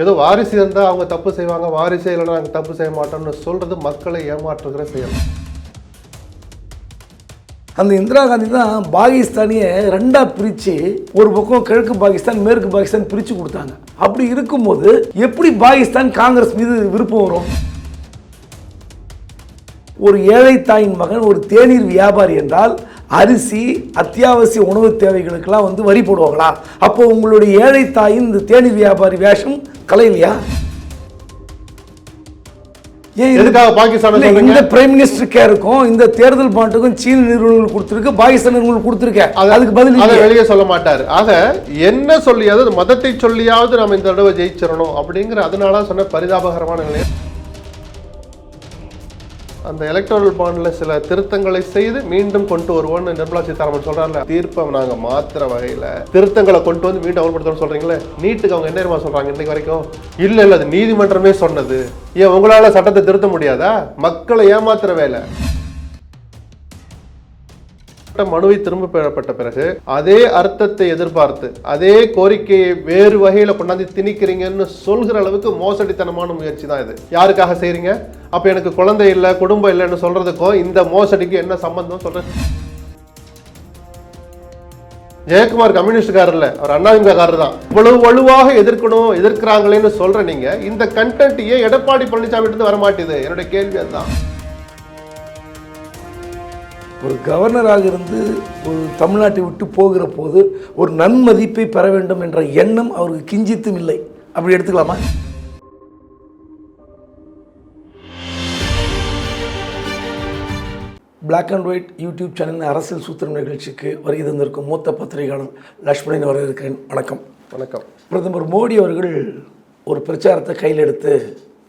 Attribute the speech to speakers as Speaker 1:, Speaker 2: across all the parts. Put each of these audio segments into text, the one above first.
Speaker 1: ஏதோ வாரிசு இருந்தால் அவங்க தப்பு செய்வாங்க வாரிசு இல்லைன்னா நாங்கள் தப்பு செய்ய மாட்டோம்னு சொல்கிறது மக்களை ஏமாற்றுகிற செயல்.
Speaker 2: அந்த இந்திரா காந்தி தான் பாகிஸ்தானியை ரெண்டாக பிரித்து ஒரு பக்கம் கிழக்கு பாகிஸ்தான் மேற்கு பாகிஸ்தான் பிரித்து கொடுத்தாங்க. அப்படி இருக்கும்போது எப்படி பாகிஸ்தான் காங்கிரஸ் மீது விருப்பம் வரும்? ஒரு ஏழை தாயின் மகன் ஒரு தேநீர் வியாபாரி என்றால் அரிசி அத்தியாவசிய உணவு தேவைகளுக்கெல்லாம் வந்து வரி போடுவாங்களா? அப்போ உங்களுடைய ஏழை தாயின் இந்த தேநீர் வியாபாரி வேஷம் இது-
Speaker 1: எதுக்காக பாகிஸ்தானை?
Speaker 2: இந்த பிரைம் மினிஸ்டர் கேருக்கும் இந்த தேர்தல் பாண்டுக்கும் சீன நிறுவனங்கள் கொடுத்துருக்கு பாகிஸ்தான் நிறுவனங்கள் கொடுத்துருக்க
Speaker 1: அது-
Speaker 2: அதுக்கு பதில்
Speaker 1: அதை
Speaker 2: இல்லையே.
Speaker 1: வெளியே சொல்ல மாட்டாரு ஆக என்ன சொல்லியாவது மதத்தை சொல்லியாவது நம்ம இந்த தடவை ஜெயிச்சிடணும் அப்படிங்கிற அதனால சொன்ன பரிதாபகரமான நிலை அந்த எலக்ட்ரல் பாண்டில் சில திருத்தங்களை செய்து மீண்டும் கொண்டு வருவோம்னு நிர்மலா சீதாராமன் சொல்றாருல. தீர்ப்பை நாங்கள் மாத்துற வகையில் திருத்தங்களை கொண்டு வந்து மீண்டும் அமல்படுத்தணும்னு சொல்கிறீங்களே நீட்டுக்கு அவங்க என்ன சொல்கிறாங்க சொல்றாங்க இன்னைக்கு வரைக்கும்? இல்லை இல்லை அது நீதிமன்றமே சொன்னது. ஏன் உங்களால் சட்டத்தை திருத்த முடியாதா? மக்களை ஏமாத்துற வேலை. மனுவை திரும்ப பெறப்பட்ட பிறகு அதே அர்த்தத்தை எதிர்பார்த்து அதே கோரிக்கையை வேறு வகையில கொண்டாந்து திணிக்கிறீங்கன்னு சொல்கிற அளவுக்கு மோசடித்தனமான முயற்சி தான் இது. யாருக்காக செய்கிறீங்க அப்ப எனக்கு குழந்தை இல்லை குடும்பம் இல்லைன்னு சொல்றதுக்கும் இந்த மோசடிக்கு என்ன சம்பந்தம் சொல்றேன். ஜெயக்குமார் கம்யூனிஸ்ட்காரர் இல்லை அவர் அண்ணாதிமுககாரர் தான். இவ்வளவு வலுவாக எதிர்க்கணும் எதிர்க்கிறாங்களேன்னு சொல்ற நீங்க இந்த கண்டென்ட் ஏன் எடப்பாடி பழனிசாமி இருந்து வர மாட்டேது என்னுடைய கேள்வி அதுதான்.
Speaker 2: ஒரு கவர்னராக இருந்து ஒரு தமிழ்நாட்டை விட்டு போகிற போது ஒரு நன்மதிப்பை பெற வேண்டும் என்ற எண்ணம் அவருக்கு கிஞ்சித்தும் இல்லை. அப்படி எடுத்துக்கலாமா? Black and white YouTube channel அரசியல் சூத்திரம் நிகழ்ச்சிக்கு வருகை தந்திருக்கும் மூத்த பத்திரிகையாளர் லக்ஷ்மணன் வரவேற்கிறேன் வணக்கம்.
Speaker 1: வணக்கம்.
Speaker 2: பிரதமர் மோடி அவர்கள் ஒரு பிரச்சாரத்தை கையில் எடுத்து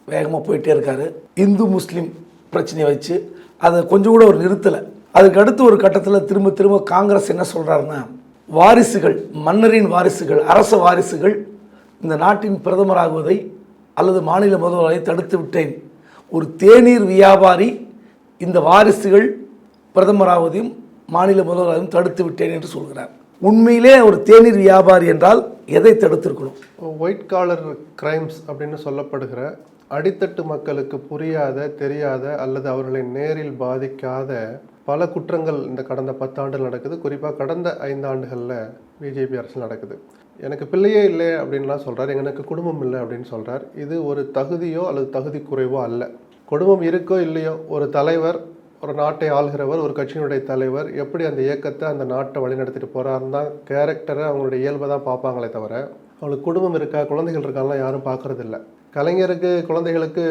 Speaker 2: வேகமாக போயிட்டே இருக்காரு. இந்து முஸ்லீம் பிரச்சனையை வச்சு அதை கொஞ்சம் கூட அவர் நிறுத்தலை. அதுக்கு அடுத்து ஒரு கட்டத்தில் திரும்ப திரும்ப காங்கிரஸ் என்ன சொல்கிறாருன்னா வாரிசுகள் மன்னரின் வாரிசுகள் அரச வாரிசுகள் இந்த நாட்டின் பிரதமராகுவதை அல்லது மாநில முதல்வரை தடுத்து விட்டேன். ஒரு தேநீர் வியாபாரி இந்த வாரிசுகள் பிரதமராவதையும் மாநில முதல்வராகவும் தடுத்து விட்டேன் என்று சொல்கிறார். உண்மையிலே ஒரு தேநீர் வியாபாரி என்றால் எதை தடுத்திருக்கணும்?
Speaker 1: ஒயிட் காலர் கிரைம்ஸ் அப்படின்னு சொல்லப்படுகிற அடித்தட்டு மக்களுக்கு புரியாத தெரியாத அல்லது அவர்களை நேரில் பாதிக்காத பல குற்றங்கள் இந்த கடந்த பத்தாண்டுகள் நடக்குது. குறிப்பாக கடந்த ஐந்து ஆண்டுகளில் பிஜேபி அரசு நடக்குது. எனக்கு பிள்ளையே இல்லை அப்படின்லாம் சொல்கிறார் எனக்கு குடும்பம் இல்லை அப்படின்னு சொல்கிறார் இது ஒரு தகுதியோ அல்லது தகுதி குறைவோ அல்ல. குடும்பம் இருக்கோ இல்லையோ ஒரு தலைவர் ஒரு நாட்டை ஆள்கிறவர் ஒரு கட்சியினுடைய தலைவர் எப்படி அந்த இயக்கத்தை அந்த நாட்டை வழிநடத்திட்டு போகிறாருந்தான் தான் கேரக்டரை அவங்களுடைய இயல்பை தான் பார்ப்பாங்களே தவிர அவங்களுக்கு குடும்பம் இருக்கா குழந்தைகள் இருக்காலாம் யாரும் பார்க்குறதில்ல. கலைஞருக்கு குழந்தைகளுக்கு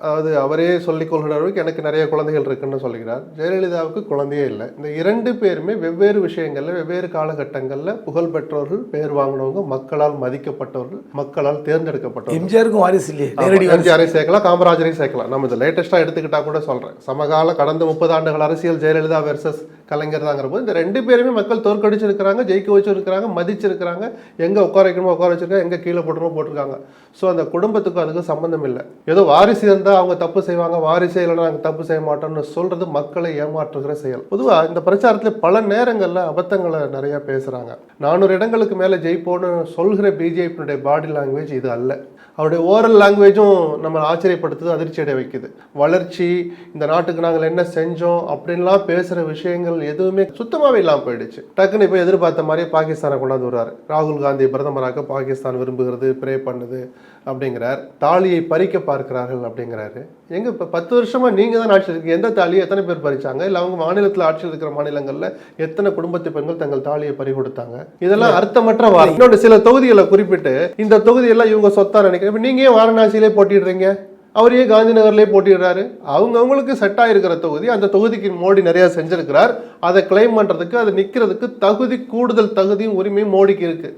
Speaker 1: அதாவது அவரே சொல்லிக் கொள்கிறவருக்கு எனக்கு நிறைய குழந்தைகள் இருக்குன்னு சொல்லுகிறார் ஜெயலலிதாவுக்கு குழந்தையே இல்லை. இந்த இரண்டு பேருமே வெவ்வேறு விஷயங்கள்ல வெவ்வேறு காலகட்டங்களில் புகழ் பெற்றவர்கள் பேர் வாங்கினவங்க மக்களால் மதிக்கப்பட்டவர்கள் மக்களால் தேர்ந்தெடுக்கப்பட்டவர்கள்.
Speaker 2: எம்ஜிஆருக்கும் வாரிசு இல்லையே
Speaker 1: எம்ஜிஆரையும் சேர்க்கலாம் காமராஜரையும் சேர்க்கலாம். நம்ம இந்த லேட்டஸ்ட்டாக எடுத்துக்கிட்டா கூட சொல்கிறேன் சமகால கடந்த முப்பது ஆண்டுகள் அரசியல் ஜெயலலிதா வெர்சஸ் கலைஞர் தாங்கிற போது இந்த ரெண்டு பேருமே மக்கள் தோற்கடிச்சிருக்கிறாங்க ஜெயிக்க வச்சிருக்கிறாங்க மதிச்சிருக்கிறாங்க. எங்கே உட்கார வைக்கணுமோ உட்கார வச்சிருக்காங்க எங்கே கீழே போட்டணுமோ போட்டிருக்காங்க. ஸோ அந்த குடும்பத்துக்கும் அதுக்கு சம்மந்தம் இல்லை. ஏதோ வாரிசு இருந்தால் அவங்க தப்பு செய்வாங்க வாரிசே இல்லைன்னா நாங்கள் தப்பு செய்ய மாட்டோம்னு சொல்கிறது மக்களை ஏமாற்றுகிற செயல். பொதுவாக இந்த பிரச்சாரத்தில் பல நேரங்களில் அபத்தங்களை நிறையா பேசுகிறாங்க நானூறு இடங்களுக்கு மேலே ஜெயிப்போன்னு சொல்கிற பிஜேபியினுடைய பாடி லாங்குவேஜ் இது அல்ல. அவருடைய ஓரல் லாங்குவேஜும் நம்ம ஆச்சரியப்படுத்துது அதிர்ச்சி அடைய வைக்குது. வளர்ச்சி இந்த நாட்டுக்கு நாங்கள் என்ன செஞ்சோம் அப்படின்லாம் பேசுகிற விஷயங்கள் எதுவுமே சுத்தமாகவே இல்லாமல் போயிடுச்சு. டக்குன்னு இப்போ எதிர்பார்த்த மாதிரியே பாகிஸ்தானை கொண்டாந்து வர்றாரு ராகுல் காந்தி பிரதமராக பாகிஸ்தான் விரும்புகிறது ப்ரே பண்ணுது அப்படிங்கிறார். தாலியை பறிக்க பார்க்கிறார்கள் அப்படிங்கிறாரு. எங்க இப்போ பத்து வருஷமா நீங்க தான் ஆட்சியில் இருக்கீங்க எந்த தாலியை எத்தனை பேர் பறிச்சாங்க? இல்லை அவங்க மாநிலத்தில் ஆட்சியில் இருக்கிற மாநிலங்களில் எத்தனை குடும்பத்து பெண்கள் தங்கள் தாலியை பறி கொடுத்தாங்க? இதெல்லாம் அர்த்தமற்ற வார்த்தை. இன்னொன்று சில தொகுதிகளை குறிப்பிட்டு இந்த தொகுதியெல்லாம் இவங்க சொத்தா நினைக்கிறேன். இப்போ நீங்க ஏன் வாரணாசியிலே போட்டிடுறீங்க அவர் ஏன் காந்தி நகர்லேயே போட்டிடுறாரு அவங்க அவங்களுக்கு செட் இருக்கிற தொகுதி அந்த தொகுதிக்கு மோடி நிறையா செஞ்சுருக்கிறார். அதை கிளைம் பண்ணுறதுக்கு அது நிற்கிறதுக்கு தகுதி கூடுதல் தகுதியும் உரிமையும் மோடிக்கு இருக்குது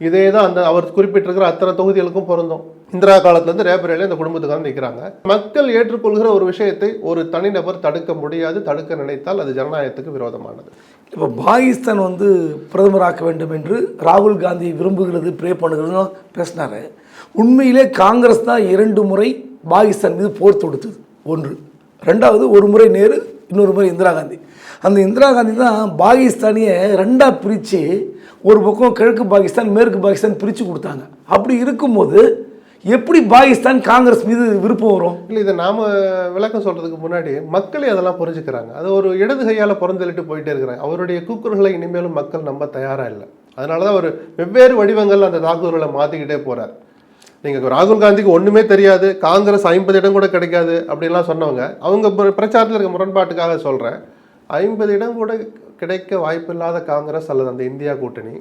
Speaker 1: இதே தான் அந்த அவர் குறிப்பிட்டிருக்கிற அத்தனை தொகுதிகளுக்கும் பொருந்தும். இந்திரா காலத்துலேருந்து ரேபரேல இந்த குடும்பத்துக்காக நிற்கிறாங்க மக்கள் ஏற்றுக்கொள்கிற ஒரு விஷயத்தை ஒரு தனிநபர் தடுக்க முடியாது தடுக்க நினைத்தால் அது ஜனநாயகத்துக்கு விரோதமானது.
Speaker 2: இப்போ பாகிஸ்தான் வந்து பிரதமராக்க வேண்டும் என்று ராகுல் காந்தி விரும்புகிறது ப்ரே பண்ணுகிறதுன்னு பேசினாரு. உண்மையிலே காங்கிரஸ் தான் இரண்டு முறை பாகிஸ்தான் மீது போர் தொடுத்தது ஒன்று. ரெண்டாவது ஒரு முறை நேரு இன்னொரு முறை இந்திரா காந்தி. அந்த இந்திரா காந்தி தான் பாகிஸ்தானியை ரெண்டாக பிரித்து ஒரு பக்கம் கிழக்கு பாகிஸ்தான் மேற்கு பாகிஸ்தான் பிரித்து கொடுத்தாங்க. அப்படி இருக்கும்போது எப்படி பாகிஸ்தான் காங்கிரஸ் மீது விருப்பம் வரும்?
Speaker 1: இல்லை இதை நாம விளக்கம் சொல்றதுக்கு முன்னாடி மக்களே அதெல்லாம் புரிஞ்சுக்கிறாங்க. அது ஒரு இடது கையால் பிறந்தளிட்டு போயிட்டே இருக்கிறாங்க. அவருடைய கூக்குரல்களை இனிமேலும் மக்கள் நம்ப தயாராக இல்லை. அதனால தான் அவர் வெவ்வேறு வடிவங்கள் அந்த தாக்குதல்களை மாற்றிக்கிட்டே போகிறார் நீங்கள் ராகுல் காந்திக்கு ஒன்றுமே தெரியாது காங்கிரஸ் ஐம்பது இடம் கூட கிடைக்காது அப்படின்லாம் சொன்னவங்க அவங்க பிரச்சாரத்தில் இருக்க முரண்பாட்டுக்காக சொல்கிறேன் ஐம்பது இடம் கூட கிடைக்க வாய்ப்பில்லாத காங்கிரஸ் அல்லது அந்த இந்தியா கூட்டணி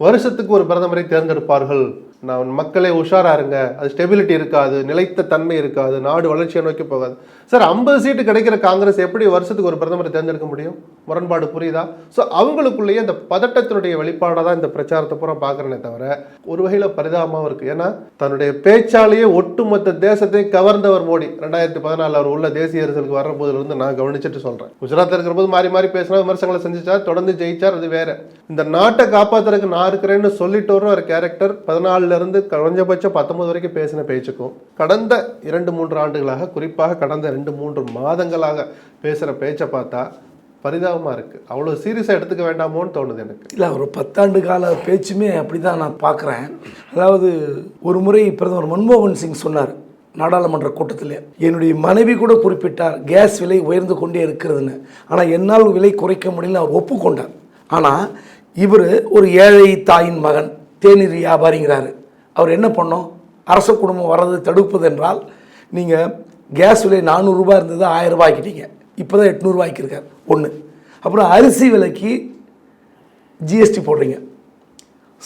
Speaker 1: வருஷத்துக்கு ஒரு பிரதமரை தேர்ந்தெடுப்பார்கள் நான் மக்களே உஷாராக இருங்க. அது ஸ்டெபிலிட்டி இருக்காது நிலைத்த தன்மை இருக்காது நாடு வளர்ச்சியை நோக்கி போகாது. சார் ஐம்பது சீட்டு கிடைக்கிற காங்கிரஸ் எப்படி வருஷத்துக்கு ஒரு பிரதமரை தேர்ந்தெடுக்க முடியும்? முரண்பாடு புரியுதா? ஸோ அவங்களுக்குள்ளேயே அந்த பதட்டத்தினுடைய வெளிப்பாடாக தான் இந்த பிரச்சாரத்தை பூரா பார்க்குறேனே தவிர ஒரு வகையில் பரிதாபமாகவும் இருக்குது ஏன்னா தன்னுடைய பேச்சாலேயே ஒட்டுமொத்த தேசத்தை கவர்ந்தவர் மோடி. ரெண்டாயிரத்தி பதினாலு அவர் உள்ள தேசிய அரசியலுக்கு வர்ற போதிலிருந்து நான் கவனிச்சிட்டு சொல்கிறேன் குஜராத்தில் இருக்கிற போது மாறி மாறி பேசினா விமர்சனங்களை செஞ்சிச்சார் தொடர்ந்து ஜெயிச்சார் அது வேற. இந்த நாட்டை காப்பாற்றுறதுக்கு நான் இருக்கிறேன்னு சொல்லிட்டு வரும் ஒரு கேரக்டர் பதினாலில் இருந்து குறைஞ்சபட்சம் பத்தொன்பது வரைக்கும் பேசின பேச்சுக்கும் கடந்த இரண்டு மூன்று ஆண்டுகளாக குறிப்பாக கடந்த ரெண்டு மூன்று மாதங்களாக பேசுகிற பேச்சை பார்த்தா பரிதாபமாக இருக்குது அவ்வளோ சீரியஸாக எடுத்துக்க வேண்டாமோன்னு தோணுது எனக்கு.
Speaker 2: இல்லை ஒரு பத்தாண்டு கால பேச்சுமே அப்படி தான் நான் பார்க்குறேன். அதாவது ஒரு முறை பிரதமர் மன்மோகன் சிங் சொன்னார் நாடாளுமன்ற கூட்டத்தில். என்னுடைய மனைவி கூட குறிப்பிட்டார் கேஸ் விலை உயர்ந்து கொண்டே இருக்கிறதுன்னு. ஆனால் என்னால் விலை குறைக்க முடியல அவர் ஒப்புக்கொண்டார். ஆனால் இவர் ஒரு ஏழை தாயின் மகன் தேநீர் வியாபாரிங்கிறாரு. அவர் என்ன பண்ணோம்? அரச குடும்பம் வர்றது தடுப்பது என்றால் நீங்கள் கேஸ் விலை நானூறுரூபா இருந்தது ஆயிரம் ஆக்கிட்டீங்க. இப்போ தான் எட்நூறுரூவாய்க்கு இருக்கார் ஒன்று அப்புறம் அரிசி விலைக்கு ஜிஎஸ்டி போடுறீங்க.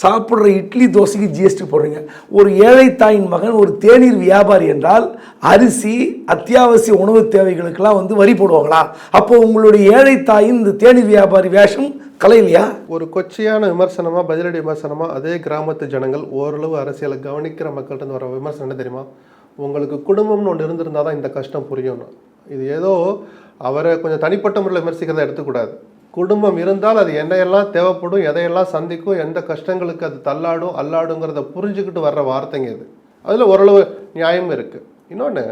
Speaker 2: சாப்பிட்ற இட்லி தோசைக்கு ஜிஎஸ்டி போடுறீங்க. ஒரு ஏழை தாயின் மகன் ஒரு தேநீர் வியாபாரி என்றால் அரிசி அத்தியாவசிய உணவு தேவைகளுக்கெல்லாம் வந்து வரி போடுவாங்களா? அப்போ உங்களுடைய ஏழை தாயின் இந்த தேநீர் வியாபாரி வேஷம் கலையிலையா
Speaker 1: ஒரு கொச்சையான விமர்சனமா பதிலடி விமர்சனமா அதே கிராமத்து ஜனங்கள் ஓரளவு அரசியலை கவனிக்கிற மக்கள்கிட்ட இருந்து வர விமர்சனம் என்ன தெரியுமா? உங்களுக்கு குடும்பம்னு ஒன்று இருந்திருந்தா தான் இந்த கஷ்டம் புரியும்னு. இது ஏதோ அவரை கொஞ்சம் தனிப்பட்ட முறையில் விமர்சிக்கிறத எடுத்துக்கூடாது. குடும்பம் இருந்தால் அது என்னையெல்லாம் தேவைப்படும் எதையெல்லாம் சந்திக்கும் எந்த கஷ்டங்களுக்கு அது தள்ளாடும் அல்லாடுங்கிறத புரிஞ்சுக்கிட்டு வர்ற வார்த்தைங்க இது. அதில் ஓரளவு நியாயம் இருக்குது இன்னொன்று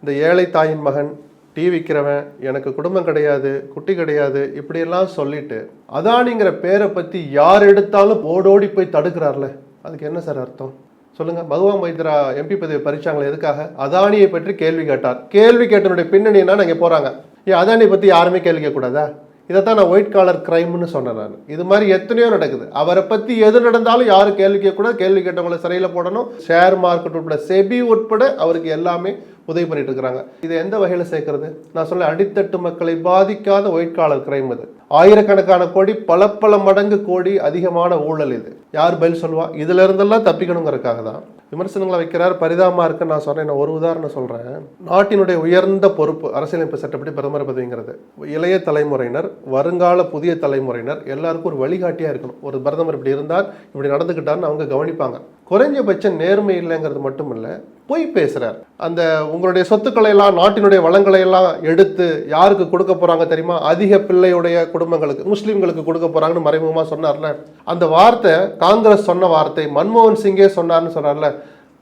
Speaker 1: இந்த ஏழை தாயின் மகன் டீ விற்கிறவன் எனக்கு குடும்பம் கிடையாது குட்டி கிடையாது இப்படியெல்லாம் சொல்லிட்டு அதானிங்கிற பேரை பற்றி யார் எடுத்தாலும் ஓடோடி போய் தடுக்கிறார்ல? அதுக்கு என்ன சார் அர்த்தம்? சொல்லுங்கள் பகவா மைத்ரா எம்பி பதவி பறிச்சாங்களே எதுக்காக? அதானியை பற்றி கேள்வி கேட்டார். கேள்வி கேட்டனுடைய பின்னணி என்ன இங்கே போகிறாங்க ஏன் அதானியை பற்றி யாருமே கேள்வி கேட்கக்கூடாதா? இதை தான் நான் ஒயிட் காலர் கிரைம்னு சொன்னேன் நான். இது மாதிரி எத்தனையோ நடக்குது. அவரை பற்றி எது நடந்தாலும் யாரும் கேள்வி கேட்கக்கூடாது. கேள்வி கேட்டவங்களை சிறையில் போடணும். ஷேர் மார்க்கெட் உட்பட செபி உட்பட அவருக்கு எல்லாமே உதவி பண்ணிட்டு இருக்கிறாங்க. இதை எந்த வகையில் சேர்க்கறது? நான் சொல்ல அடித்தட்டு மக்களை பாதிக்காத ஒயிட் காலர் கிரைம் இது. ஆயிரக்கணக்கான கோடி பல பல மடங்கு கோடி அதிகமான ஊழல் இது. யார் பதில் சொல்லுவா? இதுல இருந்தெல்லாம் தப்பிக்கணுங்கிறதுக்காக தான். விமர்சனங்களை வைக்கிறார் பரிதாபமா இருக்குன்னு நான் சொன்னேன். நான் ஒரு உதாரணம் சொல்றேன். நாட்டினுடைய உயர்ந்த பொறுப்பு அரசியலமைப்பு சட்டப்படி பிரதமர் பதவிங்கிறது. இளைய தலைமுறையினர் வருங்கால புதிய தலைமுறையினர் எல்லாருக்கும் ஒரு வழிகாட்டியா இருக்கணும். ஒரு பிரதமர் இப்படி இருந்தார் இப்படி நடந்துக்கிட்டார்னு அவங்க கவனிப்பாங்க. குறைஞ்சபட்சம் நேர்மை இல்லைங்கிறது மட்டும் இல்லை பொய் பேசுகிறார் அந்த உங்களுடைய சொத்துக்களை எல்லாம் நாட்டினுடைய வளங்களை எல்லாம் எடுத்து யாருக்கு கொடுக்க போகிறாங்க தெரியுமா? அதிக பிள்ளையுடைய குடும்பங்களுக்கு முஸ்லீம்களுக்கு கொடுக்க போகிறாங்கன்னு மறைமுகமாக சொன்னார்ல. அந்த வார்த்தை காங்கிரஸ் சொன்ன வார்த்தை மன்மோகன் சிங்கே சொன்னார்னு சொன்னார்ல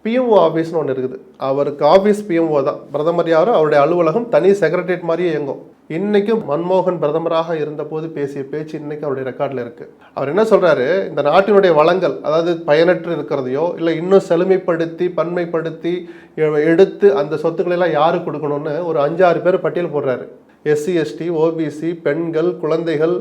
Speaker 1: பிஎம்ஓ ஆஃபீஸ்னு ஒன்று இருக்குது. அவருக்கு ஆஃபீஸ் பிஎம்ஓ தான். பிரதமர் யாரும் அவருடைய அலுவலகம் தனி செக்ரட்டரியேட் மாதிரியே இயங்கும். இன்றைக்கும் மன்மோகன் பிரதமராக இருந்தபோது பேசிய பேச்சு இன்றைக்கும் அவருடைய ரெக்கார்டில் இருக்குது அவர் என்ன சொல்கிறாரு இந்த நாட்டினுடைய வளங்கள் அதாவது பயனற்று இருக்கிறதையோ இல்லை இன்னும் செழுமைப்படுத்தி பன்மைப்படுத்தி எ- எடுத்து அந்த சொத்துக்களை எல்லாம் யாரு கொடுக்கணும்னு ஒரு அஞ்சாறு பேர் பட்டியல் போடுறாரு. எஸ்சி எஸ்டி ஓபிசி பெண்கள் குழந்தைகள்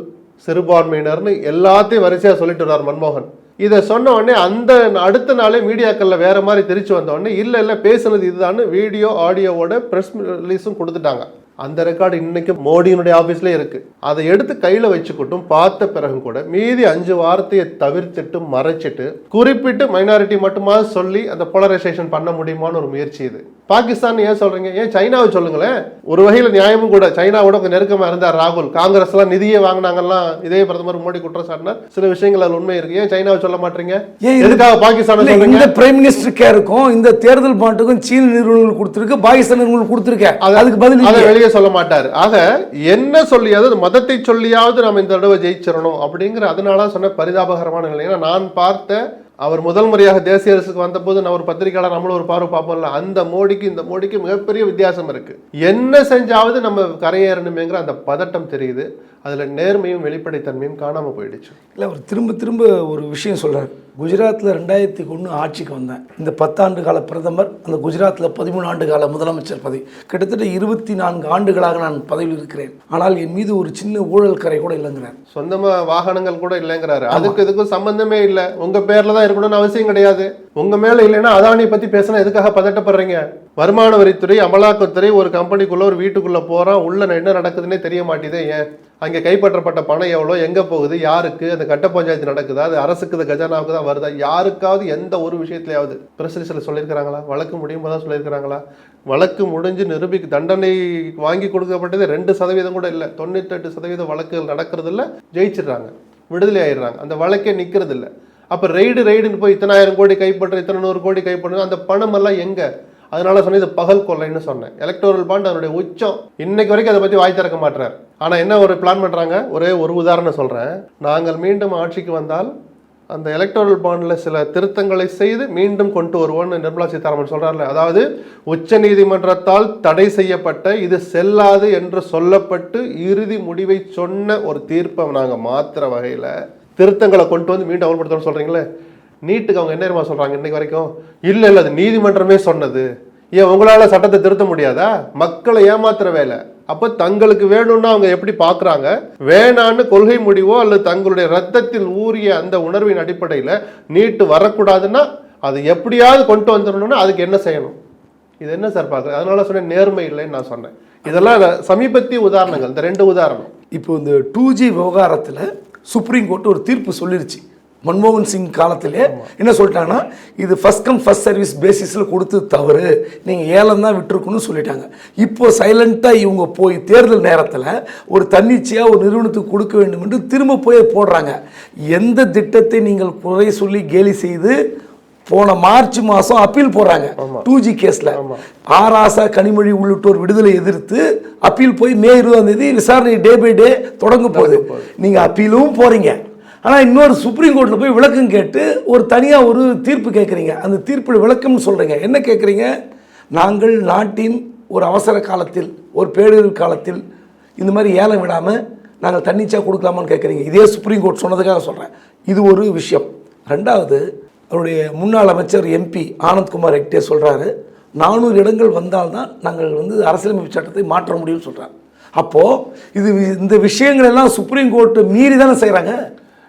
Speaker 1: சிறுபான்மையினர்னு எல்லாத்தையும் வரிசையாக சொல்லிட்டு வர்றார் மன்மோகன். இதை சொன்ன உடனே அந்த அடுத்த நாளே மீடியாக்களில் வேற மாதிரி தெரிச்சு வந்த உடனே இல்லை இல்லை பேசுனது இதுதான்னு வீடியோ ஆடியோவோட ப்ரெஸ் ரிலீஸும் கொடுத்துட்டாங்க. அந்த ரெக்கார்டு இன்னைக்கு மோடியினுடைய ஆஃபீஸ்லேயே இருக்கு. அதை எடுத்து கையில வச்சுக்கிட்டும் பார்த்த பிறகும் கூட மீதி அஞ்சு வார்த்தையை தவிர்த்துட்டு மறைச்சிட்டு குறிப்பிட்டு மைனாரிட்டி மட்டுமா சொல்லி அந்த போலரைசேஷன் பண்ண முடியுமான்னு ஒரு முயற்சி இது. பாகிஸ்தான் ஏன் சொல்றீங்க? ஏன் சைனாவை சொல்லுங்களேன். ஒரு வகையில நியாயமும் கூட சைனாவோட கொஞ்சம் நெருக்கமா இருந்தார் ராகுல். காங்கிரஸ் எல்லாம் நிதியை வாங்கினாங்கலாம் இதே பிரதமர் மோடி குற்றம் சாட்டினார் சில விஷயங்கள் அதுல உண்மை இருக்கு. ஏன் சைனாவை சொல்ல மாட்டீங்க? எதுக்காக பாகிஸ்தான்
Speaker 2: இந்த பிரைம் மினிஸ்டர் கேருக்கும் இந்த தேர்தல் பாண்டுக்கும் சீன நிறுவனங்கள் கொடுத்துருக்கு பாகிஸ்தான் நிறுவனங்கள் கொடுத்துருக்க. அதுக்கு பதில்
Speaker 1: அதை. வெளியே சொல்ல மாட்டார். ஆக என்ன சொல்லியாவது மதத்தை சொல்லியாவது நம்ம இந்த தடவை ஜெயிச்சிடணும் அப்படிங்கிற அதனால சொன்ன பரிதாபகரமான நிலை ஏன்னா நான் பார்த்த அவர் முதல் முறையாக தேசிய அரசுக்கு வந்தபோது நான் ஒரு பத்திரிகையாளர் நம்மளும் ஒரு பார்வை பார்ப்போம்ல அந்த மோடிக்கு இந்த மோடிக்கு மிகப்பெரிய வித்தியாசம் இருக்கு. என்ன செஞ்சாவது நம்ம கரையேறணுமேங்கிற அந்த பதட்டம் தெரியுது. அதில் நேர்மையும் வெளிப்படைத்தன்மையும் காணாமல் போயிடுச்சு.
Speaker 2: இல்லை அவர் திரும்ப திரும்ப ஒரு விஷயம் சொல்கிறார் குஜராத்தில் ரெண்டாயிரத்தி ஒன்று ஆட்சிக்கு வந்தேன். இந்த பத்தாண்டு கால பிரதமர் அந்த குஜராத்தில் பதிமூணு ஆண்டு கால முதலமைச்சர் பதவி. கிட்டத்தட்ட இருபத்தி நான்கு ஆண்டுகளாக நான் பதவியில் இருக்கிறேன். ஆனால் என் மீது ஒரு சின்ன ஊழல் கரை கூட இல்லைங்கிறார்.
Speaker 1: சொந்தமா வாகனங்கள் கூட இல்லைங்கிறாரு. அதுக்கு இதுக்கும் சம்பந்தமே இல்லை. உங்க பேர்ல தான் இருக்கணும்னு அவசியம் கிடையாது. உங்க மேல இல்லைன்னா அதானியை பத்தி பேசினா எதுக்காக பதட்டப்படுறீங்க? வருமான வரித்துறை அமலாக்கத்துறை ஒரு கம்பெனிக்குள்ள ஒரு வீட்டுக்குள்ள போறான் உள்ள என்ன நடக்குதுன்னே தெரிய மாட்டேதே ஏன்? அங்கே கைப்பற்றப்பட்ட பணம் எவ்வளோ எங்கே போகுது யாருக்கு அந்த கட்ட பஞ்சாயத்து நடக்குதா அது அரசுக்கு இது கஜானாவுக்கு தான் வருதா யாருக்காவது எந்த ஒரு விஷயத்துலையாவது. பிரசிடென்சில் சொல்லியிருக்கிறாங்களா? வழக்கு முடியும் போது தான் சொல்லியிருக்கிறாங்களா? வழக்கு முடிஞ்சு நிரூபிக்க தண்டனை வாங்கி கொடுக்கப்பட்டது ரெண்டு சதவீதம் கூட இல்லை. தொண்ணூத்தெட்டு சதவீதம் வழக்குகள் நடக்கிறதில்ல ஜெயிச்சிடுறாங்க. விடுதலை ஆயிடுறாங்க. அந்த வழக்கே நிற்கிறதில்ல இல்ல அப்ப ரெய்டு ரெய்டுன்னு போய் இத்தனாயிரம் கோடி கைப்பற்ற இத்தனை நூறு கோடி கைப்பற்ற அந்த பணம் எல்லாம் அதனால சொன்னேன் இது பகல் கொள்ளைன்னு சொன்னேன். எலக்டோரல் பாண்ட் அதனுடைய உச்சம். இன்னைக்கு வரைக்கும் அதை பத்தி வாய் திறக்க மாட்டார் ஆனா என்ன ஒரு பிளான் பண்றாங்க? ஒரே ஒரு உதாரணம் சொல்றேன். நாங்கள் மீண்டும் ஆட்சிக்கு வந்தால் அந்த எலக்டோரல் பாண்டில் சில திருத்தங்களை செய்து மீண்டும் கொண்டு வருவோம்னு நிர்மலா சீதாராமன் சொல்கிறார்ல அதாவது உச்ச நீதிமன்றத்தால் தடை செய்யப்பட்ட இது செல்லாது என்று சொல்லப்பட்டு இறுதி முடிவை சொன்ன ஒரு தீர்ப்பை நாங்கள் மாத்திர வகையில் திருத்தங்களை கொண்டு வந்து மீண்டும் அமல்படுத்தணும்னு சொல்கிறீங்களே நீட்டுக்கு அவங்க என்ன தெரியுமா சொல்றாங்க இன்னைக்கு வரைக்கும்? இல்லை இல்லை அது நீதிமன்றமே சொன்னது. ஏன் உங்களால் சட்டத்தை திருத்த முடியாதா? மக்களை ஏமாத்துற வேலை. அப்ப தங்களுக்கு வேணும்னா அவங்க எப்படி பாக்குறாங்க? வேணான்னு கொள்கை முடிவோ அல்லது தங்களுடைய ரத்தத்தில் ஊறிய அந்த உணர்வின் அடிப்படையில் நீட்டு வரக்கூடாதுன்னா அது எப்படியாவது கொண்டு வந்துடணும்னா அதுக்கு என்ன செய்யணும்? இது என்ன சார் பார்க்குறது அதனால சொன்னேன் நேர்மை இல்லைன்னு நான் சொன்னேன். இதெல்லாம் சமீபத்திய உதாரணங்கள் இந்த ரெண்டு உதாரணம்.
Speaker 2: இப்போ இந்த டூ ஜி விவகாரத்தில் சுப்ரீம் கோர்ட் ஒரு தீர்ப்பு சொல்லிருச்சு. மன்மோகன் சிங் காலத்திலே என்ன சொல்லிட்டாங்கன்னா இது ஃபர்ஸ்ட் கம் ஃபர்ஸ்ட் சர்வீஸ் பேசிஸில் கொடுத்து தவறு. நீங்கள் ஏலம் தான் விட்டுருக்குன்னு சொல்லிட்டாங்க. இப்போ சைலண்ட்டாக இவங்க போய் தேர்தல் நேரத்தில் ஒரு தன்னிச்சையாக ஒரு நிறுவனத்துக்கு கொடுக்க வேண்டும் என்று திரும்ப போய் போடுறாங்க. எந்த திட்டத்தை நீங்கள் குறை சொல்லி கேலி செய்து போன மார்ச் மாதம் அப்பீல் போடுறாங்க. டூ ஜி கேஸில். ஆராசா கனிமொழி உள்ளிட்டோர் விடுதலை எதிர்த்து அப்பீல் போய் மே இருபதாம் தேதி விசாரணை டே பை டே தொடங்க போகுது. நீங்கள் அப்பீலும் போகிறீங்க ஆனால் இன்னொரு சுப்ரீம் கோர்ட்டில் போய் விளக்கம் கேட்டு ஒரு தனியாக ஒரு தீர்ப்பு கேட்குறீங்க அந்த தீர்ப்பு விளக்கம்னு சொல்கிறீங்க என்ன கேட்குறீங்க நாங்கள் நாட்டின் ஒரு அவசர காலத்தில் ஒரு பேரிடர் காலத்தில் இந்த மாதிரி ஏலம் விடாமல் நாங்கள் தன்னிச்சா கொடுக்கலாமான்னு கேட்குறீங்க இதே சுப்ரீம் கோர்ட் சொன்னதுக்காக சொல்கிறேன் இது ஒரு விஷயம். ரெண்டாவது அவருடைய முன்னாள் அமைச்சர் எம்பி ஆனந்த்குமார் ஹெக்டே சொல்கிறாரு நானூறு இடங்கள் வந்தால்தான் நாங்கள் வந்து அரசியலமைப்பு சட்டத்தை மாற்ற முடியும்னு சொல்கிறார் அப்போது இது இந்த விஷயங்கள் எல்லாம் சுப்ரீம் கோர்ட்டு மீறி தானே செய்கிறாங்க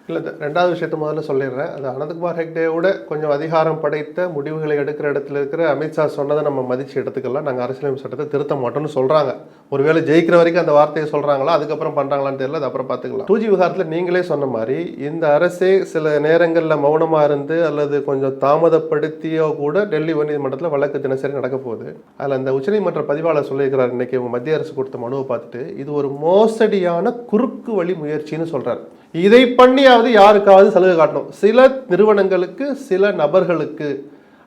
Speaker 1: இல்லை இந்த ரெண்டாவது விஷயத்த முதல்ல சொல்லிடுறேன். அது அனந்த்குமார் ஹெக்டேவோட கொஞ்சம் அதிகாரம் படைத்த முடிவுகளை எடுக்கிற இடத்துல இருக்கிற அமித்ஷா சொன்னதை நம்ம மதித்து எடுத்துக்கலாம். நாங்கள் அரசியலமைப்பு சட்டத்தை திருத்த மாட்டோம்னு சொல்கிறாங்க ஒருவேளை ஜெயிக்கிற வரைக்கும் அந்த வார்த்தையை சொல்கிறாங்களா அதுக்கப்புறம் பண்ணுறாங்களான்னு தெரியல அது அப்புறம் பார்த்துக்கலாம். டூஜி விவகாரத்தில் நீங்களே சொன்ன மாதிரி இந்த அரசே சில நேரங்களில் மௌனமாக இருந்து அல்லது கொஞ்சம் தாமதப்படுத்தியோ கூட டெல்லி உயர்நீதிமன்றத்தில் வழக்கு தினசரி நடக்க போகுது. அதில் அந்த உச்சநீதிமன்ற பதிவாளர் சொல்லியிருக்கிறார் இன்னைக்கு மத்திய அரசு கொடுத்த மனுவை பார்த்துட்டு. இது ஒரு மோசடியான குறுக்கு வழி முயற்சின்னு சொல்கிறார் இதை பண்ணியாவது யாருக்காவது சலுகை காட்டணும். சில நிறுவனங்களுக்கு சில நபர்களுக்கு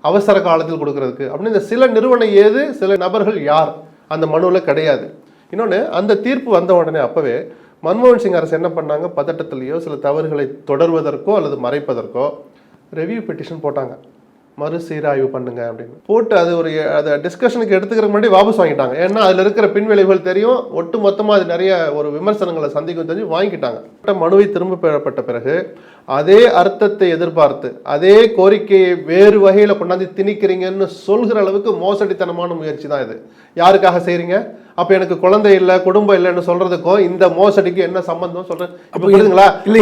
Speaker 1: அவசர காலத்தில் கொடுக்கறதுக்கு. அப்படின்னு இந்த சில நிறுவனம் ஏது? சில நபர்கள் யார்? அந்த மனுவில் கிடையாது. இன்னொன்று அந்த தீர்ப்பு வந்த உடனே அப்போவே மன்மோகன் சிங் அரசு என்ன பண்ணாங்க? பதட்டத்திலேயோ சில தவறுகளை தொடர்வதற்கோ அல்லது மறைப்பதற்கோ ரிவ்யூ பெட்டிஷன் போட்டாங்க. மறுசீராய்வு பண்ணுங்க அப்படின்னு. போட்டு அது ஒரு அதை டிஸ்கஷனுக்கு எடுத்துக்கிற முன்னாடி வாபஸ் வாங்கிட்டாங்க. ஏன்னா அதில் இருக்கிற பின்விளைவுகள் தெரியும். ஒட்டு மொத்தமாக அது நிறைய ஒரு விமர்சனங்களை சந்திக்கும் தெரிஞ்சு வாங்கிட்டாங்க மனுவை திரும்ப பெறப்பட்ட பிறகு அதே அர்த்தத்தை எதிர்பார்த்து அதே கோரிக்கையை வேறு வகையில் கொண்டாந்து திணிக்கிறீங்கன்னு சொல்கிற அளவுக்கு மோசடித்தனமான முயற்சி தான் இது. யாருக்காக செய்கிறீங்க அப்ப எனக்கு குழந்தை இல்லை குடும்பம் இல்லைன்னு சொல்றதுக்கும் இந்த மோசடிக்கு என்ன சம்பந்தம் சொல்றேன்? இப்ப புரியுதுங்களா?
Speaker 2: இல்லை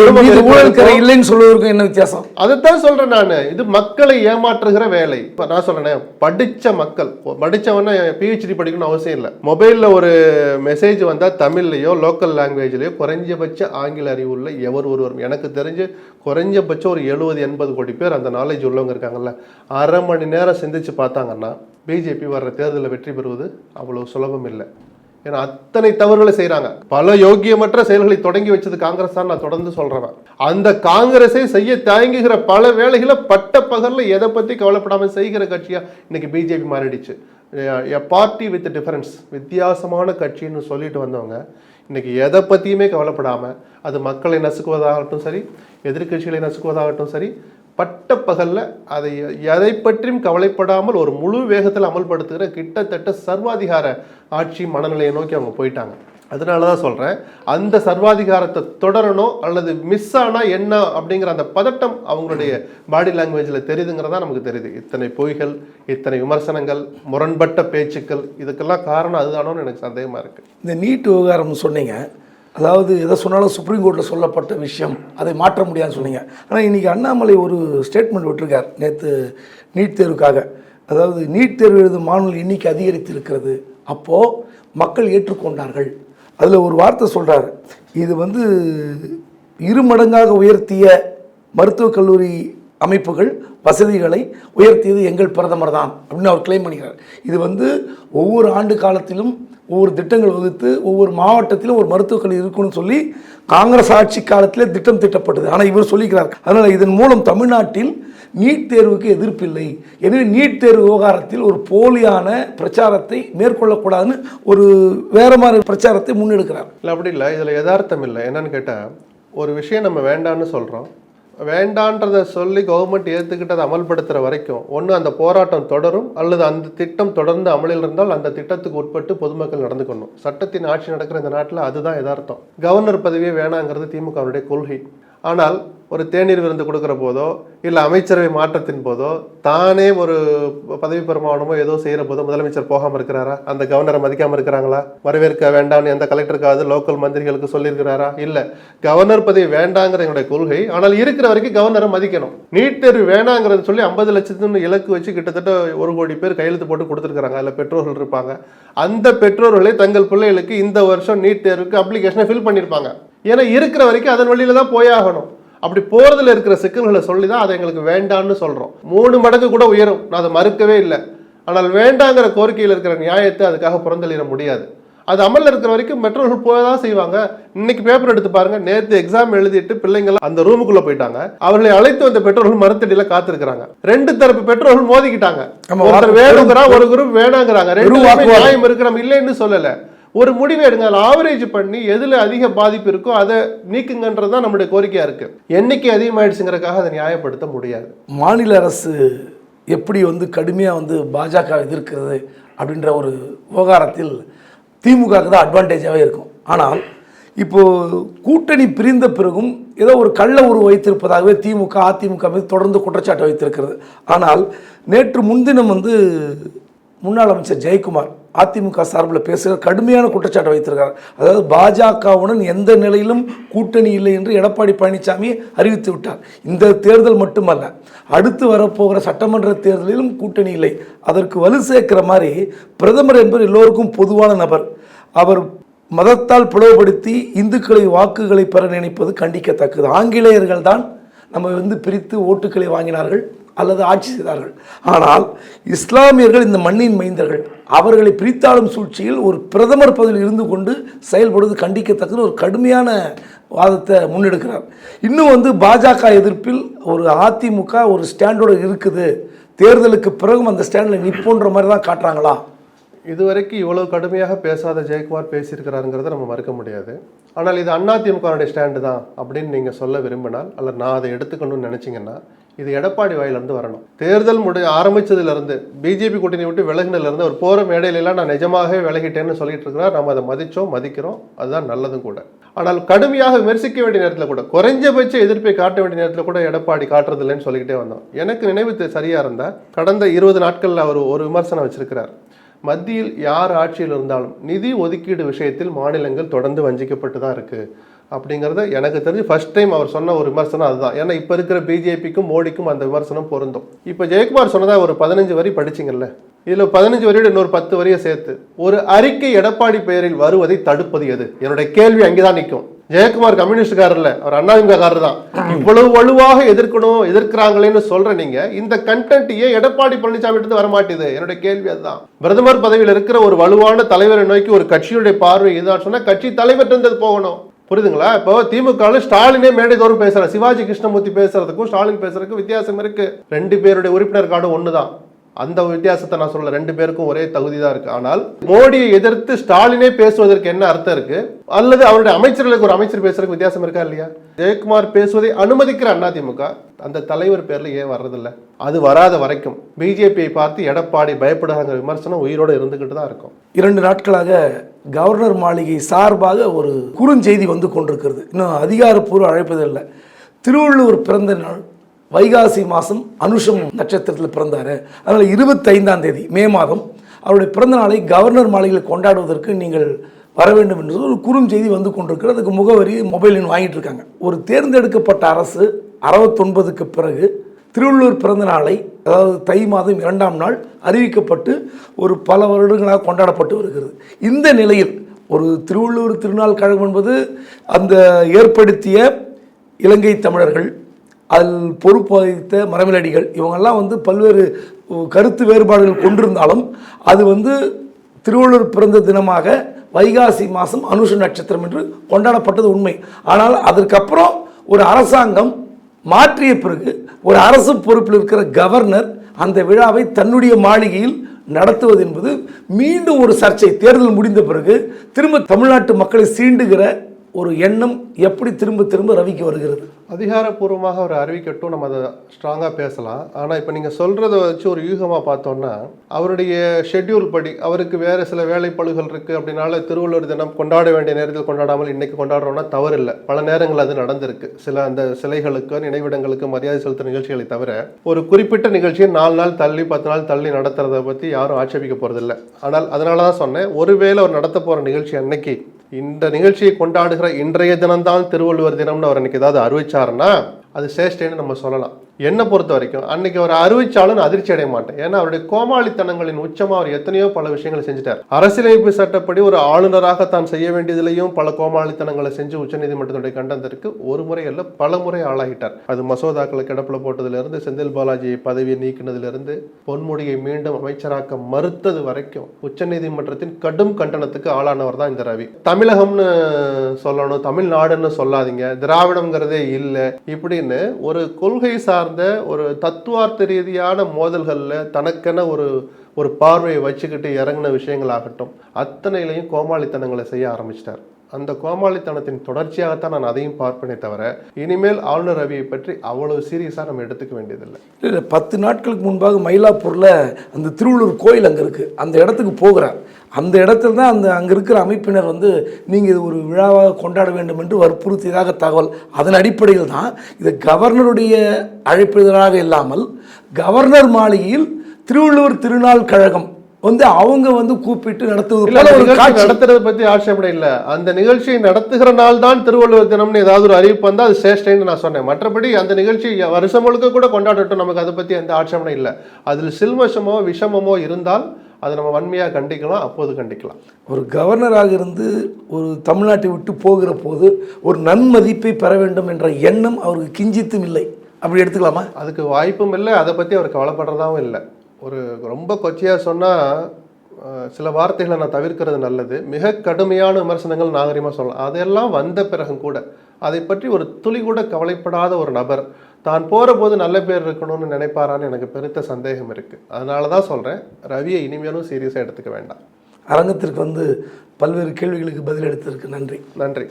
Speaker 2: இல்லைன்னு சொல்வதற்கும் என்ன வித்தியாசம்?
Speaker 1: அதைத்தான் சொல்றேன் நான். இது மக்களை ஏமாற்றுகிற வேலை. இப்ப நான் சொல்றேனே படிச்ச மக்கள். படிச்சவன பிஹெச்டி படிக்கணும்னு அவசியம் இல்லை. மொபைல்ல ஒரு மெசேஜ் வந்தா தமிழ்லயோ லோக்கல் லாங்குவேஜ்லயோ குறைஞ்சபட்ச ஆங்கில அறிவு உள்ள எவர் ஒருவரும். எனக்கு தெரிஞ்சு குறைஞ்சபட்சம் ஒரு எழுபது எண்பது கோடி பேர் அந்த நாலேஜ் உள்ளவங்க இருக்காங்கல்ல. அரை மணி நேரம் சிந்திச்சு பார்த்தாங்கன்னா பிஜேபி வர்ற தேர்தலில் வெற்றி பெறுவது அவ்வளோ சுலபம் இல்லை. ஏன்னா அத்தனை தவறுகளை செய்கிறாங்க பல யோக்கியமற்ற செயல்களை தொடங்கி வச்சது காங்கிரஸ் தான் நான் தொடர்ந்து சொல்கிறேன் அந்த காங்கிரஸை செய்ய தயங்குகிற பல வேலைகளை பட்ட பகலில் எதை பற்றி கவலைப்படாமல் செய்கிற கட்சியாக இன்னைக்கு பிஜேபி மாறிடுச்சு. எ பார்ட்டி வித் டிஃபரன்ஸ் வித்தியாசமான கட்சின்னு சொல்லிட்டு வந்தவங்க இன்றைக்கி எதை பற்றியுமே கவலைப்படாமல் அது மக்களை நசுக்குவதாகட்டும் சரி எதிர்க்கட்சிகளை நசுக்குவதாகட்டும் சரி பட்ட பகலில் அதை எதை பற்றியும் கவலைப்படாமல் ஒரு முழு வேகத்தில் அமல்படுத்துகிற கிட்டத்தட்ட சர்வாதிகார ஆட்சி மனநிலையை நோக்கி அவங்க போயிட்டாங்க. அதனால தான் சொல்கிறேன் அந்த சர்வாதிகாரத்தை தொடரணும் அல்லது மிஸ் ஆனால் என்ன அப்படிங்கிற அந்த பதட்டம் அவங்களுடைய பாடி லாங்குவேஜில் தெரியுதுங்கிறதா நமக்கு தெரியுது. இத்தனை பொய்கள் இத்தனை விமர்சனங்கள் முரண்பட்ட பேச்சுக்கள் இதுக்கெல்லாம் காரணம் அதுதானோன்னு எனக்கு சந்தேகமாக இருக்குது
Speaker 2: இந்த நீட் விவகாரம் சொன்னீங்க அதாவது எதை சொன்னாலும் சுப்ரீம் கோர்ட்டில் சொல்லப்பட்ட விஷயம் அதை மாற்ற முடியாதுன்னு சொன்னீங்க. ஆனால் இன்றைக்கி அண்ணாமலை ஒரு ஸ்டேட்மெண்ட் விட்டிருக்கார் நேற்று நீட் தேர்வுக்காக. அதாவது நீட் தேர்வு எழுதும் மாணவர்கள் எண்ணிக்கை அதிகரித்து இருக்கிறது அப்போது மக்கள் ஏற்றுக்கொண்டார்கள். அதில் ஒரு வார்த்தை சொல்கிறார் இது வந்து இரு மடங்காக உயர்த்திய மருத்துவக் கல்லூரி அமைப்புகள் வசதிகளை உயர்த்தியது எங்கள் பிரதமர் தான் அப்படின்னு அவர் கிளைம் பண்ணிக்கிறார். இது வந்து ஒவ்வொரு ஆண்டு காலத்திலும் ஒவ்வொரு திட்டங்கள் வகுத்து ஒவ்வொரு மாவட்டத்திலும் ஒரு மருத்துவக் இருக்குன்னு சொல்லி காங்கிரஸ் ஆட்சி காலத்திலே திட்டம் திட்டப்பட்டது. ஆனால் இவர் சொல்லிக்கிறார் அதனால் இதன் மூலம் தமிழ்நாட்டில் நீட் தேர்வுக்கு எதிர்ப்பில்லை எனவே நீட் தேர்வு விவகாரத்தில் ஒரு போலியான பிரச்சாரத்தை மேற்கொள்ளக்கூடாதுன்னு ஒரு வேற மாதிரி பிரச்சாரத்தை முன்னெடுக்கிறார்.
Speaker 1: இல்லை அப்படி இல்லை. இதில் யதார்த்தம் இல்லை. என்னன்னு கேட்டால் ஒரு விஷயம் நம்ம வேண்டான்னு சொல்கிறோம் வேண்டான்றதை சொல்லி கவர்மெண்ட் ஏற்றுக்கிட்டதை அமல்படுத்துகிற வரைக்கும் ஒன்று அந்த போராட்டம் தொடரும் அல்லது அந்த திட்டம் தொடர்ந்து அமலில் இருந்தால் அந்த திட்டத்துக்கு உட்பட்டு பொதுமக்கள் நடந்துக்கணும் சட்டத்தின் ஆட்சி நடக்கிற இந்த நாட்டில் அதுதான் எதார்த்தம் கவர்னர் பதவியே வேணாங்கிறது திமுகவுடைய கொள்கை. ஆனால் ஒரு தேநீர் விருந்து கொடுக்குற போதோ இல்லை அமைச்சரவை மாற்றத்தின் போதோ தானே ஒரு பதவி பிரமாணமோ ஏதோ செய்கிற போதோ முதலமைச்சர் போகாமல் இருக்கிறாரா? அந்த கவர்னரை மதிக்காமல் இருக்கிறாங்களா? வரவேற்க வேண்டாம்னு எந்த கலெக்டருக்காவது லோக்கல் மந்திரிகளுக்கு சொல்லியிருக்கிறாரா? இல்லை கவர்னர் பதவி வேண்டாங்கிற என்னுடைய கொள்கை ஆனால் இருக்கிற வரைக்கும் கவர்னரை மதிக்கணும். நீட் தேர்வு வேணாங்கிறது சொல்லி ஐம்பது லட்சத்துன்னு இலக்கு வச்சு கிட்டத்தட்ட ஒரு கோடி பேர் கையெழுத்து போட்டு கொடுத்துருக்காங்க அதில் பெற்றோர்கள் இருப்பாங்க. அந்த பெற்றோர்களே தங்கள் பிள்ளைகளுக்கு இந்த வருஷம் நீட் தேர்வுக்கு அப்ளிகேஷனை ஃபில் பண்ணியிருப்பாங்க. ஏன்னா இருக்கிற வரைக்கும் அதன் வழியில தான் போயாகணும் அப்படி போறதுல இருக்கிற சிக்கல்களை சொல்லி தான் அதை எங்களுக்கு வேண்டான்னு சொல்றோம். மூணு மடங்கு கூட உயரும். நான் அதை மறுக்கவே இல்லை. ஆனால் வேண்டாங்கிற கோரிக்கையில் இருக்கிற நியாயத்தை அதுக்காக புறந்தளிட முடியாது. அது அமல்ல இருக்கிற வரைக்கும் பெற்றோர்கள் போய் தான் செய்வாங்க. இன்னைக்கு பேப்பர் எடுத்து பாருங்க. நேத்து எக்ஸாம் எழுதிட்டு பிள்ளைங்க அந்த ரூமுக்குள்ள போயிட்டாங்க. அவர்களை அழைத்து வந்த பெற்றோர்கள் மரத்தடியில காத்திருக்கிறாங்க. ரெண்டு தரப்பு பெற்றோர்கள் மோதிக்கிட்டாங்க. ஒருத்தர் வேணுங்கிறா ஒரு குரூப் வேணாங்கிறாங்க. ரெண்டு. நியாயம் இருக்கு நம்ம இல்லைன்னு சொல்லல. ஒரு முடிவு எடுங்க ஆவரேஜ் பண்ணி எதில் அதிக பாதிப்பு இருக்கோ அதை நீக்குங்கன்றது தான் நம்முடைய கோரிக்கையாக இருக்குது எண்ணிக்கை அதிகமாயிடுச்சுங்கிறதுக்காக அதை நியாயப்படுத்த முடியாது.
Speaker 2: மாநில அரசு எப்படி வந்து கடுமையாக வந்து பாஜக எதிர்க்கிறது அப்படின்ற ஒரு விவகாரத்தில் திமுகவுக்கு தான் அட்வான்டேஜாகவே இருக்கும். ஆனால் இப்போது கூட்டணி பிரிந்த பிறகும் ஏதோ ஒரு கள்ள உருவ வைத்திருப்பதாகவே திமுக அதிமுக மீது தொடர்ந்து குற்றச்சாட்டு வைத்திருக்கிறது. ஆனால் நேற்று முன்தினம் வந்து முன்னாள் அமைச்சர் ஜெயக்குமார் அதிமுக சார்பில் பேசுகிற கடுமையான குற்றச்சாட்டு வைத்திருக்கிறார். அதாவது பாஜகவுடன் எந்த நிலையிலும் கூட்டணி இல்லை என்று எடப்பாடி பழனிசாமி அறிவித்து விட்டார். இந்த தேர்தல் மட்டுமல்ல அடுத்து வரப்போகிற சட்டமன்ற தேர்தலிலும் கூட்டணி இல்லை. அதற்கு வலு சேர்க்கிற மாதிரி பிரதமர் என்பவர் எல்லோருக்கும் பொதுவான நபர். அவர் மதத்தால் பிளவுபடுத்தி இந்துக்களை வாக்குகளை பெற நினைப்பது கண்டிக்கத்தக்கது. ஆங்கிலேயர்கள் தான் நம்ம வந்து பிரித்து ஓட்டுக்களை வாங்கினார்கள். அல்லது ஆட்சி செய்தார்கள். ஆனால் இஸ்லாமியர்கள் இந்த மண்ணின் மைந்தர்கள் அவர்களை பிரித்தாளும் சூழ்ச்சியில் ஒரு பிரதமர் பதவியில் இருந்து கொண்டு செயல்படுவது கண்டிக்கத்தக்கது. ஒரு கடுமையான வாதத்தை முன்னெடுக்கிறார். இன்னும் வந்து பாஜக எதிர்ப்பில் ஒரு அதிமுக ஒரு ஸ்டாண்டோடு இருக்குது. தேர்தலுக்கு பிறகும் அந்த ஸ்டாண்டில் நிற்போன்ற மாதிரி தான் காட்டுறாங்களா?
Speaker 1: இதுவரைக்கும் இவ்வளவு கடுமையாக பேசாத ஜெயக்குமார் பேசியிருக்கிறாருங்கிறத நம்ம மறுக்க முடியாது. ஆனால் இது அதிமுகவுடைய ஸ்டாண்டு தான் அப்படின்னு நீங்கள் சொல்ல விரும்பினால் அல்லது நான் அதை எடுத்துக்கணும்னு நினச்சிங்கன்னா இது எடப்பாடி வாயிலிருந்து வரணும். தேர்தல் முடி ஆரம்பித்ததுலேருந்து பிஜேபி கூட்டணி விட்டு விலகினதுலேருந்து அவர் போகிற மேடையிலலாம் நான் நிஜமாகவே விலகிட்டேன்னு சொல்லிட்டு இருக்கிறார். நம்ம அதை மதித்தோம் மதிக்கிறோம். அதுதான் நல்லதும் கூட. ஆனால் கடுமையாக விமர்சிக்க வேண்டிய நேரத்தில் கூட குறைஞ்சபட்ச எதிர்ப்பை காட்ட வேண்டிய நேரத்தில் கூட எடப்பாடி காட்டுறதில்லைன்னு சொல்லிக்கிட்டே வந்தோம். எனக்கு நினைவு சரியாக இருந்தால் கடந்த இருபது நாட்களில் அவர் ஒரு விமர்சனம் வச்சிருக்கிறார். மத்தியில் யார் ஆட்சியில் இருந்தாலும் நிதி ஒதுக்கீடு விஷயத்தில் மாநிலங்கள் தொடர்ந்து வஞ்சிக்கப்பட்டு தான் இருக்குது அப்படிங்கிறத எனக்கு தெரிஞ்சு ஃபர்ஸ்ட் டைம் அவர் சொன்ன ஒரு விமர்சனம் அதுதான். ஏன்னா இப்போ இருக்கிற பிஜேபிக்கும் மோடிக்கும் அந்த விமர்சனம் பொருந்தும். இப்போ ஜெயக்குமார் சொன்னதாக ஒரு பதினஞ்சு வரி படிச்சிங்கல்ல? இதில் பதினஞ்சு வரியோட இன்னொரு பத்து வரியை சேர்த்து ஒரு அறிக்கை எடப்பாடி பெயரில் வருவதை தடுப்பது எது? என்னுடைய கேள்வி அங்கேதான் நிற்கும். ஜெயக்குமார் கம்யூனிஸ்டுக்காரர் இல்லை அவர் அதிமுககாரர் தான் இவ்வளவு வலுவாக எதிர்க்கணும் எதிர்க்கிறாங்களேன்னு சொல்ற நீங்க இந்த கண்டென்ட் ஏன் எடப்பாடி பழனிசாமி இருந்து வர மாட்டேது? என்னுடைய கேள்வி அதுதான். பிரதமர் பதவியில் இருக்கிற ஒரு வலுவான தலைவரை நோக்கி ஒரு கட்சியுடைய பார்வை இதுதான். சொன்னா கட்சி தலைவர் இருந்தது போகணும். புரியுதுங்களா? இப்போ திமுக ஸ்டாலினே மேடை தோறும் பேசுறாரு. சிவாஜி கிருஷ்ணமூர்த்தி பேசுறதுக்கும் ஸ்டாலின் பேசுறதுக்கும் வித்தியாசம் இருக்கு. ரெண்டு பேருடைய உறுப்பினர் ஒன்று தான் அந்த வித்தியாசத்தை நான் சொல்ல ரெண்டு பேருக்கும் ஒரே தகுதி தான் இருக்கு. ஆனால் மோடியை எதிர்த்து ஸ்டாலினே பேசுவதற்கு என்ன அர்த்தம் இருக்கு? அல்லது அவருடைய அமைச்சர்களுக்கு ஒரு அமைச்சர் பேசுறதுக்கு வித்தியாசம் இருக்கா இல்லையா? ஜெயக்குமார் பேசுவதை அனுமதிக்கிற அதிமுக அந்த தலைவர் பேர்ல ஏன் வர்றதில்ல? அது வராத வரைக்கும் பிஜேபியை பார்த்து எடப்பாடி பயப்படுறாங்கிற விமர்சனம் உயிரோட இருந்துகிட்டு தான் இருக்கும்.
Speaker 2: இரண்டு நாட்களாக கவர்னர் மாளிகை சார்பாக ஒரு குறுஞ்செய்தி வந்து கொண்டிருக்கிறது. இன்னும் அதிகாரப்பூர்வ அழைப்பதில்லை. திருவள்ளுவர் பிறந்த நாள் வைகாசி மாதம் அனுஷம் நட்சத்திரத்தில் பிறந்தார். அதனால் இருபத்தைந்தாம் தேதி மே மாதம் அவருடைய பிறந்த நாளை கவர்னர் மாளிகையில் கொண்டாடுவதற்கு நீங்கள் வர வேண்டும் என்று ஒரு குறுஞ்செய்தி வந்து கொண்டிருக்கிறது. அதுக்கு முகவரி மொபைல் வாங்கிட்டு இருக்காங்க. ஒரு தேர்ந்தெடுக்கப்பட்ட அரசு அறுபத்தொன்பதுக்கு பிறகு திருவள்ளுவர் பிறந்த நாளை அதாவது தை மாதம் இரண்டாம் நாள் அறிவிக்கப்பட்டு ஒரு பல வருடங்களாக கொண்டாடப்பட்டு வருகிறது. இந்த நிலையில் ஒரு திருவள்ளுவர் திருநாள் கழகம் என்பது அந்த ஏற்படுத்திய இலங்கை தமிழர்கள் அதில் பொறுப்பு வகித்த மரமிலடிகள் இவங்கெல்லாம் வந்து பல்வேறு கருத்து வேறுபாடுகள் கொண்டிருந்தாலும் அது வந்து திருவள்ளுவர் பிறந்த தினமாக வைகாசி மாதம் அனுஷ நட்சத்திரம் என்று கொண்டாடப்பட்டது உண்மை. ஆனால் அதற்கப்புறம் ஒரு அரசாங்கம் மாற்றிய பிறகு ஒரு அரசு பொறுப்பில் இருக்கிற கவர்னர் அந்த விழாவை தன்னுடைய மாளிகையில் நடத்துவது என்பது மீண்டும் ஒரு சர்ச்சை. தேர்தல் முடிந்த பிறகு திரும்ப தமிழ்நாட்டு மக்களை சீண்டுகிற ஒரு எண்ணம் எப்படி திரும்ப திரும்ப ரவிக்கு வருகிறது?
Speaker 1: அதிகாரப்பூர்வமாக அவர் அறிவிக்கட்டும் நம்ம அதை ஸ்ட்ராங்காக பேசலாம். ஆனால் இப்போ நீங்கள் சொல்கிறத வச்சு ஒரு யூகமாக பார்த்தோம்னா அவருடைய ஷெட்யூல் படி அவருக்கு வேறு சில வேலைப்பளுகள் இருக்குது அப்படின்னால திருவள்ளுவர் தினம் கொண்டாட வேண்டிய நேரத்தில் கொண்டாடாமல் இன்றைக்கி கொண்டாடுறோம்னா தவறு இல்லை பல நேரங்கள் அது நடந்திருக்கு. சில அந்த சிலைகளுக்கு நினைவிடங்களுக்கு மரியாதை செலுத்த நிகழ்ச்சிகளை தவிர ஒரு குறிப்பிட்ட நிகழ்ச்சியை நாலு நாள் தள்ளி பத்து நாள் தள்ளி நடத்துறதை பற்றி யாரும் ஆட்சேபிக்க போகிறதில்ல ஆனால் அதனால தான் சொன்னேன் ஒருவேளை அவர் நடத்த போகிற நிகழ்ச்சி அன்னைக்கு இந்த நிகழ்ச்சியை கொண்டாடுகிற இன்றைய தினம்தான் திருவள்ளுவர் தினம்னு அவர் அன்னைக்கு ஏதாவது அறிவிச்சாருன்னா அது சேஷ்டேன்னு நம்ம சொல்லலாம். என்னை பொறுத்த வரைக்கும் அன்னைக்கு அவர் அறிவிச்சாலும் நான் அதிர்ச்சி அடைய மாட்டேன். ஏன்னா அவருடைய கோமாளித்தனங்களின் உச்சமாக அவர் எத்தனையோ பல விஷயங்களை செஞ்சுட்டார். அரசியலமைப்பு சட்டப்படி ஒரு ஆளுநராக தான் செய்ய வேண்டியதிலையும் பல கோமாளித்தனங்களை செஞ்சு உச்சநீதிமன்றத்துடைய கண்டனத்திற்கு ஒரு முறை அல்ல பல முறை ஆளாகிட்டார். அது மசோதாக்களை கிடப்பில் போட்டதிலிருந்து செந்தில் பாலாஜியை பதவியை நீக்கினதிலிருந்து பொன்முடியை மீண்டும் அமைச்சராக்க மறுத்தது வரைக்கும் உச்சநீதிமன்றத்தின் கடும் கண்டனத்துக்கு ஆளானவர் தான் இந்த ரவி. தமிழகம்னு சொல்லணும் தமிழ்நாடுன்னு சொல்லாதீங்க திராவிடம்ங்கிறதே இல்லை இப்படின்னு ஒரு கொள்கை சார்ந்த ஒரு தத்துவார்த்த ரீதியான மோதல்களில் தனக்கென ஒரு ஒரு பார்வையை வச்சுக்கிட்டு இறங்கின விஷயங்களாகட்டும் அத்தனையிலையும் கோமாளித்தனங்களை செய்ய ஆரம்பிச்சிட்டார். அந்த கோமாளித்தனத்தின் தொடர்ச்சியாகத்தான் நான் அதையும் பார்ப்பனே தவிர இனிமேல் ஆளுநர் ரவியை பற்றி அவ்வளவு சீரியஸாக நம்ம எடுத்துக்க வேண்டியதில்லை.
Speaker 2: இல்லை இல்லை பத்து நாட்களுக்கு முன்பாக மயிலாப்பூரில் அந்த திருவள்ளூர் கோயில் அங்கே இருக்குது அந்த இடத்துக்கு போகிறார். அந்த இடத்துல தான் அந்த அங்கே இருக்கிற அமைப்பினர் வந்து நீங்கள் இது ஒரு விழாவாக கொண்டாட வேண்டும் என்று வற்புறுத்தியதாக தகவல். அதன் அடிப்படையில் தான் இது கவர்னருடைய அழைப்பிதழாக இல்லாமல் கவர்னர் மாளிகையில் திருவள்ளுவர் திருநாள் கழகம் வந்து அவங்க வந்து கூப்பிட்டு நடத்துவது
Speaker 1: நடத்துறதை பத்தி ஆட்சேபனை இல்ல அந்த நிகழ்ச்சியை நடத்துகிற நாள் தான் திருவள்ளுவர் தினம்னு ஏதாவது ஒரு அறிவிப்பு வந்தா அது சேஷ்டைன்னு நான் சொன்னேன். மற்றபடி அந்த நிகழ்ச்சி வருஷம் முழுக்க கூட கொண்டாடட்டும் நமக்கு அதை பத்தி எந்த ஆட்சேபனை இல்லை. அதில் சில்வசமோ விஷமமோ இருந்தால் அதை நம்ம வன்மையா கண்டிக்கலாம் அப்போது கண்டிக்கலாம்.
Speaker 2: ஒரு கவர்னராக இருந்து ஒரு தமிழ்நாட்டை விட்டு போகிற போது ஒரு நன்மதிப்பை பெற வேண்டும் என்ற எண்ணம் அவருக்கு கிஞ்சித்தும் இல்லை. அப்படி எடுத்துக்கலாமா?
Speaker 1: அதுக்கு வாய்ப்பும் இல்லை அதை பத்தி அவர் கவலைப்படுறதாவும் இல்லை. ஒரு ரொம்ப கொச்சையா சொன்னா அஹ், சில வார்த்தைகளை நான் தவிர்க்கிறது நல்லது. மிக கடுமையான விமர்சனங்கள் நாகரிகமாக சொல்லலாம். அதெல்லாம் வந்த பிறகும் கூட அதை பற்றி ஒரு துளி கூட கவலைப்படாத ஒரு நபர் தான் போகிற போது நல்ல பேர் இருக்கணும்னு நினைப்பாரான்னு எனக்கு பெருத்த சந்தேகம் இருக்குது அதனால தான் சொல்கிறேன் ரவியை இனிமேலும் சீரியஸாக எடுத்துக்க வேண்டாம்.
Speaker 2: அரங்கத்திற்கு வந்து பல்வேறு கேள்விகளுக்கு பதில் எடுத்ததற்கு நன்றி.
Speaker 1: நன்றி.